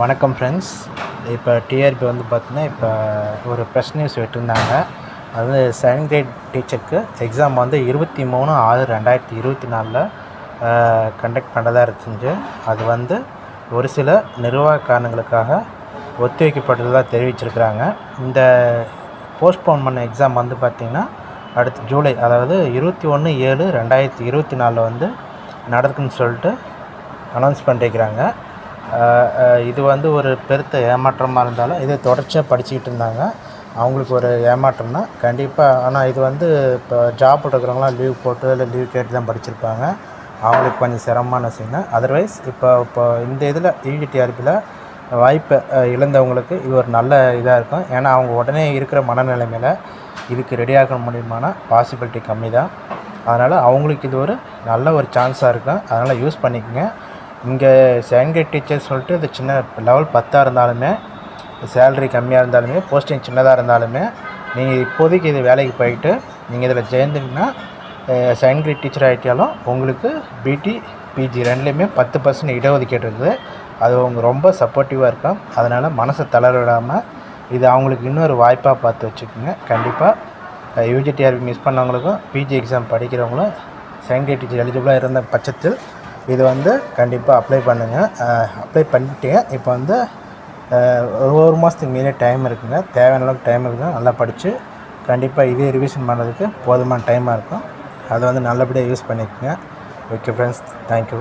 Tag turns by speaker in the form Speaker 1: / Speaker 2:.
Speaker 1: வணக்கம் ஃப்ரெண்ட்ஸ் இப்போ டிஆர்பி வந்து பார்த்தீங்கன்னா இப்போ ஒரு ப்ரெஸ் நியூஸ் விட்டுருந்தாங்க. அது வந்து செகண்ட் கிரேட் டீச்சருக்கு எக்ஸாம் வந்து இருபத்தி மூணு ஆறு ரெண்டாயிரத்தி இருபத்தி நாலில் கண்டக்ட் பண்ணதாக இருந்துச்சு. அது வந்து ஒரு சில நிர்வாக காரணங்களுக்காக ஒத்திவைக்கப்பட்டதாக தெரிவிச்சிருக்கிறாங்க. இந்த போஸ்ட்போன் பண்ண எக்ஸாம் வந்து பார்த்திங்கன்னா அடுத்து ஜூலை அதாவது இருபத்தி ஒன்று ஏழு ரெண்டாயிரத்தி இருபத்தி நாலில் வந்து நடக்குன்னு சொல்லிட்டு அனௌன்ஸ் பண்ணிருக்கிறாங்க. இது வந்து ஒரு பெருத்த ஏமாற்றமாக இருந்தாலும் இது தொடர்ச்சியாக படிச்சுக்கிட்டு இருந்தாங்க. அவங்களுக்கு ஒரு ஏமாற்றம்னா கண்டிப்பாக ஆனால் இது வந்து இப்போ ஜாப் இருக்கிறவங்களாம் லீவ் போட்டு இல்லை லீவ் கேட்டு தான் படிச்சிருப்பாங்க. அவங்களுக்கு கொஞ்சம் சிரமமான விஷயம் தான் அதர்வைஸ் இப்போ இப்போ இந்த இதில் யூஜிடிஆர்பியில் வாய்ப்பை இழந்தவங்களுக்கு இது ஒரு நல்ல இதாக இருக்கும். ஏன்னா அவங்க உடனே இருக்கிற மனநிலைமையில் இதுக்கு ரெடியாக முடியுமானா பாசிபிலிட்டி கம்மி தான் அதனால் அவங்களுக்கு இது ஒரு நல்ல ஒரு சான்ஸாக இருக்கும். அதனால் யூஸ் பண்ணிக்கோங்க. இங்கே செகண்ட் கிரேட் டீச்சர் சொல்லிட்டு இது சின்ன லெவல் பத்தாக இருந்தாலுமே சேலரி கம்மியாக இருந்தாலுமே போஸ்டிங் சின்னதாக இருந்தாலுமே நீங்கள் இப்போதைக்கு இது வேலைக்கு போயிட்டு நீங்கள் இதில் சேர்ந்தீங்கன்னா செகண்ட் கிரேட் டீச்சர் ஆகிட்டாலும் உங்களுக்கு பிடி பிஜி ரெண்டுலேயுமே பத்து பர்சன்ட் இடஒதுக்கீடு இருக்குது. அது அவங்க ரொம்ப சப்போர்ட்டிவாக இருக்கும் அதனால் மனசை தளர விடாமல் இது அவங்களுக்கு இன்னொரு வாய்ப்பாக பார்த்து வச்சுக்கோங்க. கண்டிப்பாக யூஜிடிஆர்பி மிஸ் பண்ணவங்களுக்கும் பிஜி எக்ஸாம் படிக்கிறவங்களும் செகண்ட் கிரேட் டீச்சர் எலிஜிபிளாக இருந்த பட்சத்தில் இது வந்து கண்டிப்பாக அப்ளை பண்ணுங்கள் அப்ளை பண்ணிட்டீங்க இப்போ வந்து ஒரு ஒரு மாதத்துக்கு மீறே டைம் இருக்குங்க. தேவையான அளவுக்கு டைம் இருக்குங்க. நல்லா படித்து கண்டிப்பாக இதே ரிவிஷன் பண்ணுறதுக்கு போதுமான டைமாக இருக்கும். அதை வந்து நல்லபடியாக யூஸ் பண்ணிக்கோங்க. Okay friends thank you